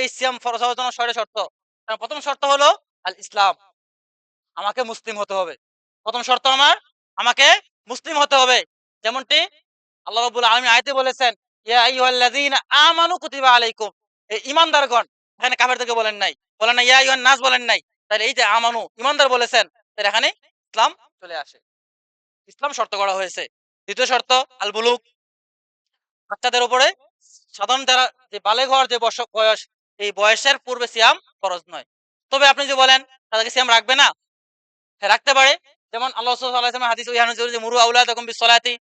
এই সিয়াম ফরজ হওয়ার জন্য ছয়টা শর্ত। প্রথম শর্ত হলো আল ইসলাম আমাকে মুসলিম হতে হবে। প্রথম শর্ত আমার, আমাকে মুসলিম হতে হবে। যেমনটি আল্লাহ রাব্বুল আলামিন আয়াতে বলেছেন, ইয়া আমানু কুতিবা আলাইকুম। এই এখানে কাফেরদেরকে বলেন নাই। বলেন না ইয়া আইয়ুহান নাস বলেন নাই। তাহলে এই যে আমানু, ঈমানদার বলেছেন, তাহলে এখানে ইসলাম চলে আসে। ইসলাম শর্ত করা হয়েছে। দ্বিতীয় শর্ত আল বাচ্চাদের উপরে সাধারণ যারা যে হওয়ার যে বয়স এই বয়সের পূর্বে সিয়াম ফরজ নয়। তবে আপনি যে বলেন, তাদেরকে সিয়াম রাখবে না? রাখতে পারে। যেমন আল্লাহ সাল্লাল্লাহু হাদিস মুরু আউলাদাকুম বিসসালাতি।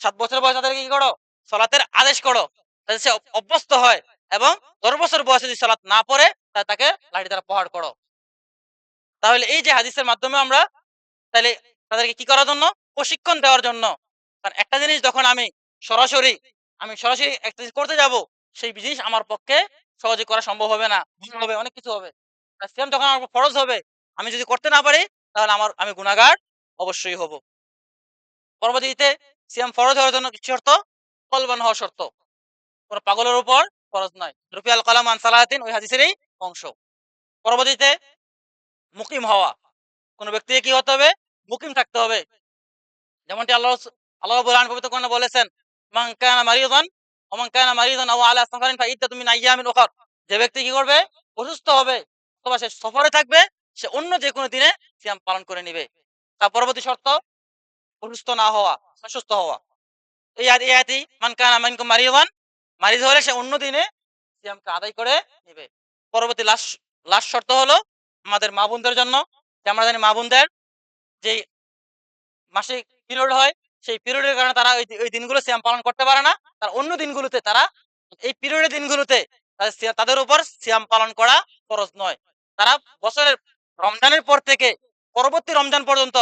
সাত বছর বয়স তাদেরকে কি করো? সালাতের আদেশ করো। যাতে সে অভ্যস্ত হয় এবং দশ বছর বয়সে যদি সালাত না পড়ে, তাহলে তাকে লাঠি দ্বারা প্রহার করো। তাহলে এই যে হাদিসের মাধ্যমে আমরা তাহলে তাদেরকে কি করার জন্য? প্রশিক্ষণ দেওয়ার জন্য। কারণ একটা জিনিস যখন আমি সরাসরি আমি সরাসরি একটা জিনিস করতে যাব, সেই জিনিস আমার পক্ষে সহজে করা সম্ভব হবে না, ভুল হবে, অনেক কিছু হবে। সেম যখন আমার ফরজ হবে, আমি যদি করতে না পারি, তাহলে আমার, আমি গুনাহগার অবশ্যই হব। পরবর্তীতে সিয়াম ফরজ হওয়ার জন্য কি শর্ত? কলবান হওয়া শর্ত। কোন পাগলের উপর ফরজ নয়। রুফিয়াল কালাম আন সালাহাতিন ওই হাদিসেরই অংশ। পরবর্তীতে মুকিম হওয়া। কোনো ব্যক্তিকে কি হতে হবে? মুকিম থাকতে হবে। যেমনটি আল্লাহ আল্লাহ বলেছেন, মান কানা মারিদান ওয়া মান কানা মারিদান আও আলা সাফারিন ফা মিন আইয়ামিন উখর। যে ব্যক্তি কি করবে? অসুস্থ হবে। অথবা সে সফরে থাকবে, সে অন্য যে কোনো দিনে সিয়াম পালন করে নেবে। তার পরবর্তী শর্ত, অসুস্থ না হওয়া, অসুস্থ হওয়া। এই আয়াত- এই আয়াতই মান কানা মিনকুম মারিদান মারিদ হলে সে অন্য দিনে সিয়ামকে আদায় করে নেবে। পরবর্তী লাস্ট লাস্ট শর্ত হলো আমাদের মা বোনদের জন্য। যে আমরা জানি মা বোনদের যে মাসিক পিরিয়ড হয় সেই পিরিয়ডের কারণে তারা ওই ওই দিনগুলো সিয়াম পালন করতে পারে না। তার অন্য দিনগুলোতে তারা এই পিরিয়ডের দিনগুলোতে তাদের উপর সিয়াম পালন করা ফরজ নয়। তারা বছরের রমজানের পর থেকে পরবর্তী রমজান পর্যন্ত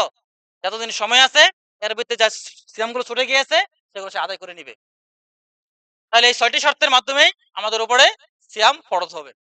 যতদিন সময় আছে, এর ভিতরে যা সিয়ামগুলো ছুটে গিয়েছে, সেগুলো সে আদায় করে নিবে। তাহলে এই ছয়টি শর্তের মাধ্যমে আমাদের উপরে সিয়াম ফরজ হবে।